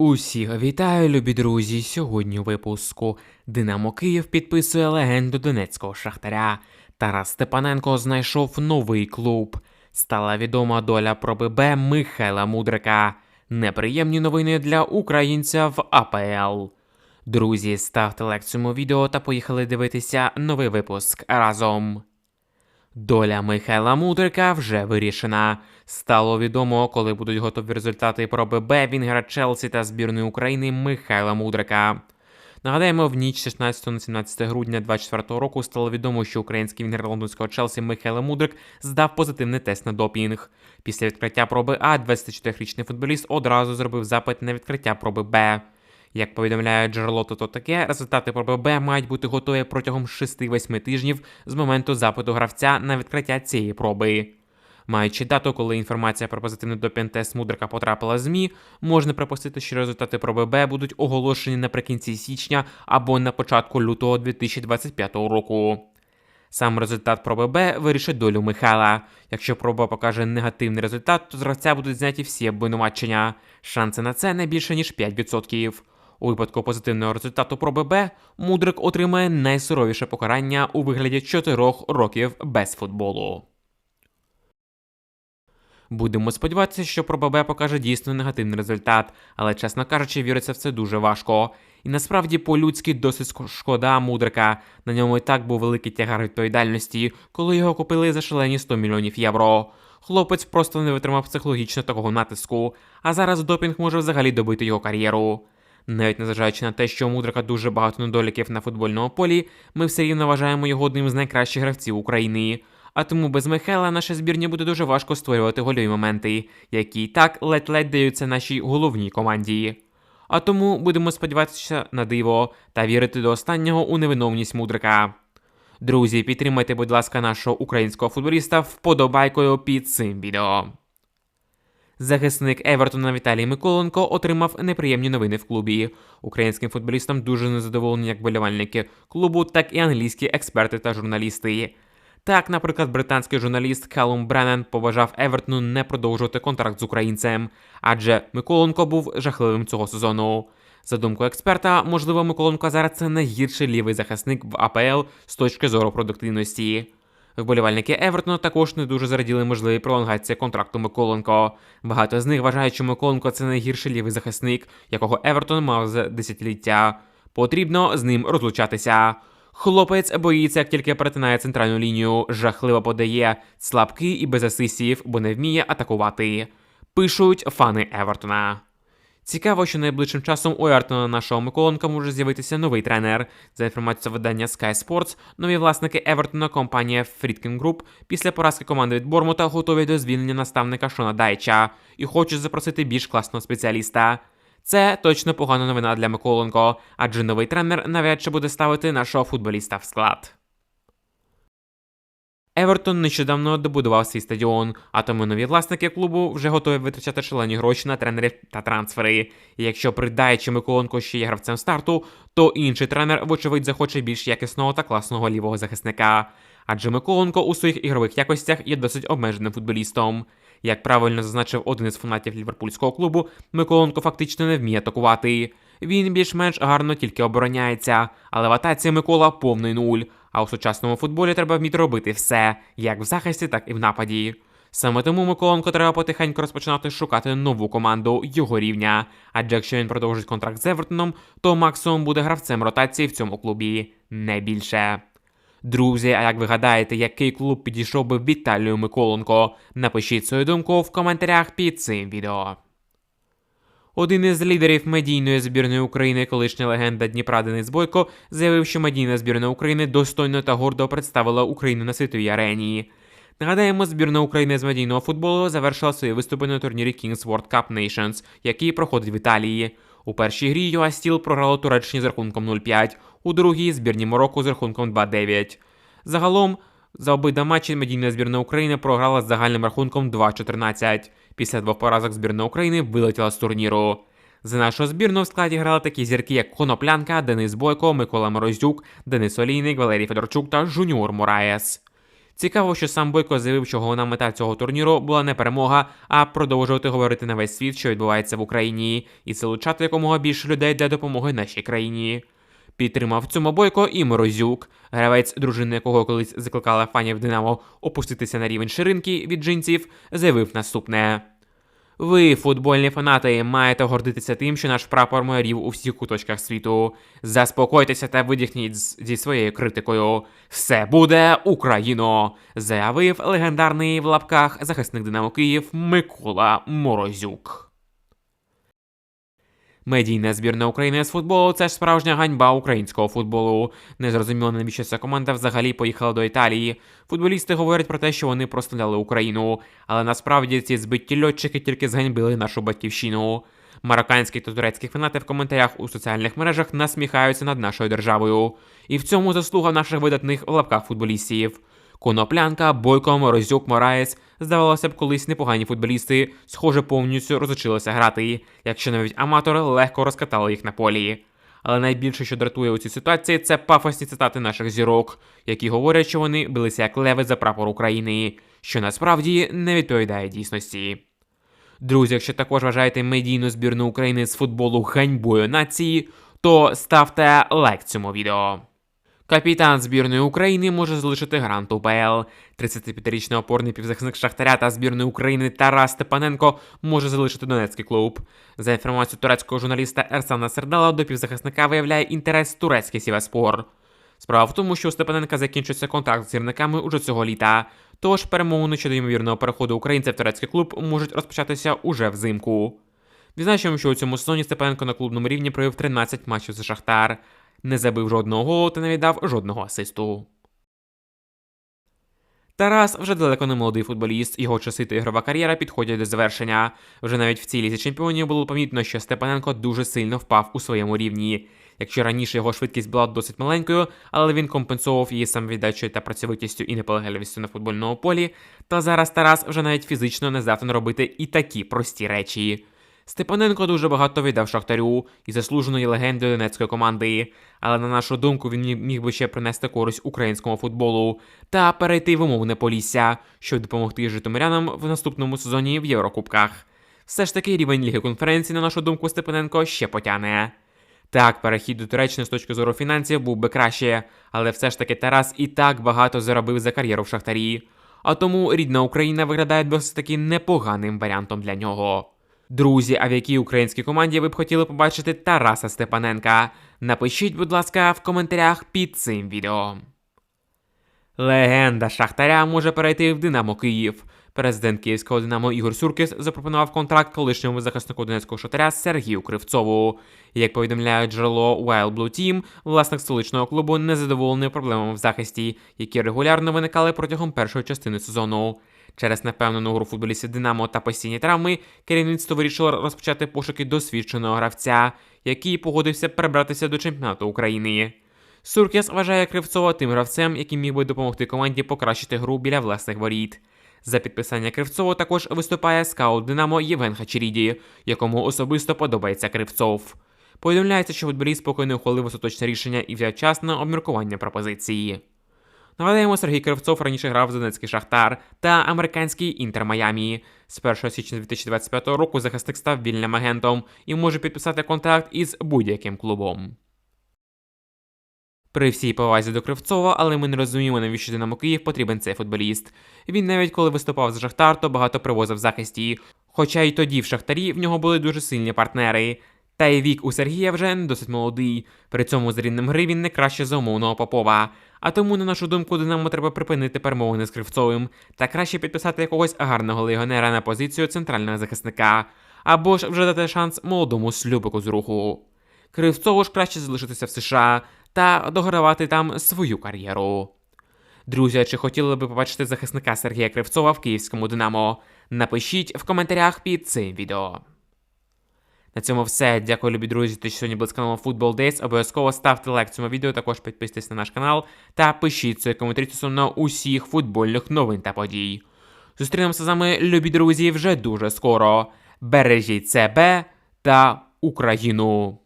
Усіх вітаю, любі друзі. Сьогодні у випуску Динамо Київ підписує легенду донецького шахтаря. Тарас Степаненко знайшов новий клуб. Стала відома доля про ББ Михайла Мудрика. Неприємні новини для українця в АПЛ. Друзі, ставте лайк цьому відео та поїхали дивитися новий випуск разом. Доля Михайла Мудрика вже вирішена. Стало відомо, коли будуть готові результати про ББ Вінгера Челсі та збірної України Михайла Мудрика. Нагадаємо, в ніч 16 на 17 грудня 2024 року стало відомо, що український вінгер лондонського Челсі Михайло Мудрик здав позитивний тест на допінг. Після відкриття проби А 24-річний футболіст одразу зробив запит на відкриття проби Б. Як повідомляє джерело то таке, результати проби Б мають бути готові протягом 6-8 тижнів з моменту запиту гравця на відкриття цієї проби. Маючи дату, коли інформація про позитивний допінг-тест Мудрика потрапила в ЗМІ, можна припустити, що результати проби Б будуть оголошені наприкінці січня або на початку лютого 2025 року. Сам результат проби Б вирішить долю Михайла. Якщо проба покаже негативний результат, то з гравця будуть зняті всі обвинувачення. Шанси на це не більше ніж 5%. У випадку позитивного результату проби Б Мудрик отримає найсуровіше покарання у вигляді 4 років без футболу. Будемо сподіватися, що проба Б покаже дійсно негативний результат, але, чесно кажучи, віриться в це дуже важко. І насправді по-людськи досить шкода мудрика. На ньому і так був великий тягар відповідальності, коли його купили за шалені 100 мільйонів євро. Хлопець просто не витримав психологічно такого натиску, а зараз допінг може взагалі добити його кар'єру. Навіть незважаючи на те, що у Мудрика дуже багато недоліків на футбольному полі, ми все рівно вважаємо його одним з найкращих гравців України. А тому без Михайла наша збірня буде дуже важко створювати гольові моменти, які і так ледь-ледь даються нашій головній команді. А тому будемо сподіватися на диво та вірити до останнього у невиновність мудрика. Друзі, підтримайте, будь ласка, нашого українського футболіста вподобайкою під цим відео. Захисник Евертона Віталій Миколенко отримав неприємні новини в клубі. Українським футболістам дуже незадоволені як болівальники клубу, так і англійські експерти та журналісти. Так, наприклад, британський журналіст Калум Бреннен побажав Евертону не продовжувати контракт з українцем, адже Миколенко був жахливим цього сезону. За думкою експерта, можливо, Миколенко зараз це найгірший лівий захисник в АПЛ з точки зору продуктивності. Вболівальники Евертону також не дуже зраділи можливій пролонгації контракту Миколенко. Багато з них вважають, що Миколенко це найгірший лівий захисник, якого Евертон мав за десятиліття. Потрібно з ним розлучатися. Хлопець боїться, як тільки перетинає центральну лінію, жахливо подає, слабкий і без асистів, бо не вміє атакувати. Пишуть фани Евертона. Цікаво, що найближчим часом у Ертона нашого Миколенка може з'явитися новий тренер. За інформацією видання Sky Sports, нові власники Евертона, компанія Friedkin Group, після поразки команди від Бормута готові до звільнення наставника Шона Дайча і хочуть запросити більш класного спеціаліста. Це точно погана новина для Миколенко, адже новий тренер навряд чи буде ставити нашого футболіста в склад. Евертон нещодавно добудував свій стадіон, а тому нові власники клубу вже готові витрачати шалені гроші на тренерів та трансфери. І якщо придаючи Миколенко ще є гравцем старту, то інший тренер, вочевидь, захоче більш якісного та класного лівого захисника. Адже Миколенко у своїх ігрових якостях є досить обмеженим футболістом. Як правильно зазначив один із фанатів ліверпульського клубу, Миколенко фактично не вміє атакувати. Він більш-менш гарно тільки обороняється, але в атаці Микола повний нуль. А у сучасному футболі треба вміти робити все, як в захисті, так і в нападі. Саме тому Миколенко треба потихеньку розпочинати шукати нову команду його рівня. Адже якщо він продовжить контракт з Евертоном, то максимум буде гравцем ротації в цьому клубі, не більше. Друзі, а як ви гадаєте, який клуб підійшов би Віталію Миколенко? Напишіть свою думку в коментарях під цим відео. Один із лідерів медійної збірної України, колишня легенда Дніпра Денис Бойко, заявив, що медійна збірна України достойно та гордо представила Україну на світовій арені. Нагадаємо, збірна України з медійного футболу завершила свої виступи на турнірі Kings World Cup Nations, який проходить в Італії. У першій грі Юа Стіл програло Туреччині з рахунком 0-5, у другій збірні Марокко з рахунком 2-9. Загалом, за обидва матчі медійна збірна України програла з загальним рахунком 2-14. Після двох поразок збірна України вилетіла з турніру. За нашу збірну в складі грали такі зірки, як Коноплянка, Денис Бойко, Микола Морозюк, Денис Олійник, Валерій Федорчук та Жуніор Мораєс. Цікаво, що сам Бойко заявив, що головна мета цього турніру була не перемога, а продовжувати говорити на весь світ, що відбувається в Україні, і залучати якомога більше людей для допомоги нашій країні. Підтримав цьому Бойко і Морозюк, гравець, дружини якого колись закликала фанів Динамо опуститися на рівень ширинки від джинсів, заявив наступне. Ви, футбольні фанати, маєте гордитися тим, що наш прапор майорів у всіх куточках світу. Заспокойтеся та видихніть зі своєю критикою. Все буде Україно! заявив легендарний в лапках захисник Динамо Київ Микола Морозюк. Медійна збірна України з футболу це ж справжня ганьба українського футболу. Незрозуміло, навіщо ця команда взагалі поїхала до Італії. Футболісти говорять про те, що вони прославляли Україну, але насправді ці збиті льотчики тільки зганьбили нашу батьківщину. Марокканські та турецькі фанати в коментарях у соціальних мережах насміхаються над нашою державою. І в цьому заслуга наших видатних в лапках футболістів. Коноплянка, Бойко, Морозюк, Мораєс, здавалося б, колись непогані футболісти, схоже, повністю розучилися грати, якщо навіть аматори легко розкатали їх на полі. Але найбільше, що дратує у цій ситуації, це пафосні цитати наших зірок, які говорять, що вони билися як леви за прапор України, що насправді не відповідає дійсності. Друзі, якщо також вважаєте медійну збірну України з футболу ганьбою нації, то ставте лайк цьому відео. Капітан збірної України може залишити грант УПЛ. 35-річний опорний півзахисник Шахтаря та збірної України Тарас Степаненко може залишити Донецький клуб. За інформацією турецького журналіста Ерсана Сердала, до півзахисника виявляє інтерес турецький Сіваспор. Справа в тому, що у Степаненка закінчується контракт з гірниками уже цього літа. Тож перемовини щодо ймовірного переходу українця в турецький клуб можуть розпочатися уже взимку. Відзначимо, що у цьому сезоні Степаненко на клубному рівні провів 13 матчів за Шахтар, не забив жодного голу та не віддав жодного асисту. Тарас вже далеко не молодий футболіст, його часи та ігрова кар'єра підходять до завершення. Вже навіть в цій лізі чемпіонів було помітно, що Степаненко дуже сильно впав у своєму рівні. Якщо раніше його швидкість була досить маленькою, але він компенсував її самовіддачею та працьовитістю і наполегливістю на футбольному полі, то зараз Тарас вже навіть фізично не здатен робити і такі прості речі. Степаненко дуже багато віддав Шахтарю і заслуженої легендою донецької команди, але на нашу думку він міг би ще принести користь українському футболу та перейти в умовне полісся, щоб допомогти житомирянам в наступному сезоні в Єврокубках. Все ж таки рівень Ліги конференції, на нашу думку, Степаненко ще потягне. Так, перехід до Туреччини з точки зору фінансів був би краще, але все ж таки Тарас і так багато заробив за кар'єру в Шахтарі. А тому рідна Україна виглядає досить таки непоганим варіантом для нього. Друзі, а в якій українській команді ви б хотіли побачити Тараса Степаненка? Напишіть, будь ласка, в коментарях під цим відео. Легенда Шахтаря може перейти в Динамо Київ. Президент київського Динамо Ігор Суркіс запропонував контракт колишньому захиснику Донецького шахтаря Сергію Кривцову. Як повідомляє джерело Wild Blue Team, власник столичного клубу незадоволений проблемами в захисті, які регулярно виникали протягом першої частини сезону. Через непевнену гру футболістів Динамо та постійні травми керівництво вирішило розпочати пошуки досвідченого гравця, який погодився перебратися до чемпіонату України. Суркіс вважає Кривцова тим гравцем, який міг би допомогти команді покращити гру біля власних воріт. За підписання Кривцова також виступає скаут Динамо Євген Хачеріді, якому особисто подобається Кривцов. Повідомляється, що футболіст спокійно ухвалив остаточне рішення і взяв час на обміркування пропозиції. Нагадаємо, Сергій Кривцов раніше грав в Донецький Шахтар та американський Інтер Майамі. З 1 січня 2025 року захисник став вільним агентом і може підписати контракт із будь-яким клубом. При всій повазі до Кривцова, але ми не розуміємо, навіщо Динамо Київ потрібен цей футболіст. Він навіть коли виступав за Шахтар, то багато привозив захисті. Хоча й тоді в Шахтарі в нього були дуже сильні партнери. Та й вік у Сергія вже не досить молодий. При цьому з рівнем гри він не краще за умовного Попова. А тому, на нашу думку, Динамо треба припинити перемовини з Кривцовим та краще підписати якогось гарного легіонера на позицію центрального захисника, або ж вже дати шанс молодому слюбику з руху. Кривцову ж краще залишитися в США та догравати там свою кар'єру. Друзі, чи хотіли би побачити захисника Сергія Кривцова в київському Динамо? Напишіть в коментарях під цим відео. На цьому все. Дякую, любі друзі, що сьогодні були з каналом Football Days. Обов'язково ставте лайк цьому відео, також підписуйтесь на наш канал та пишіть свої коментарі стосовно усіх футбольних новин та подій. Зустрінемося з вами, любі друзі, вже дуже скоро. Бережіть себе та Україну!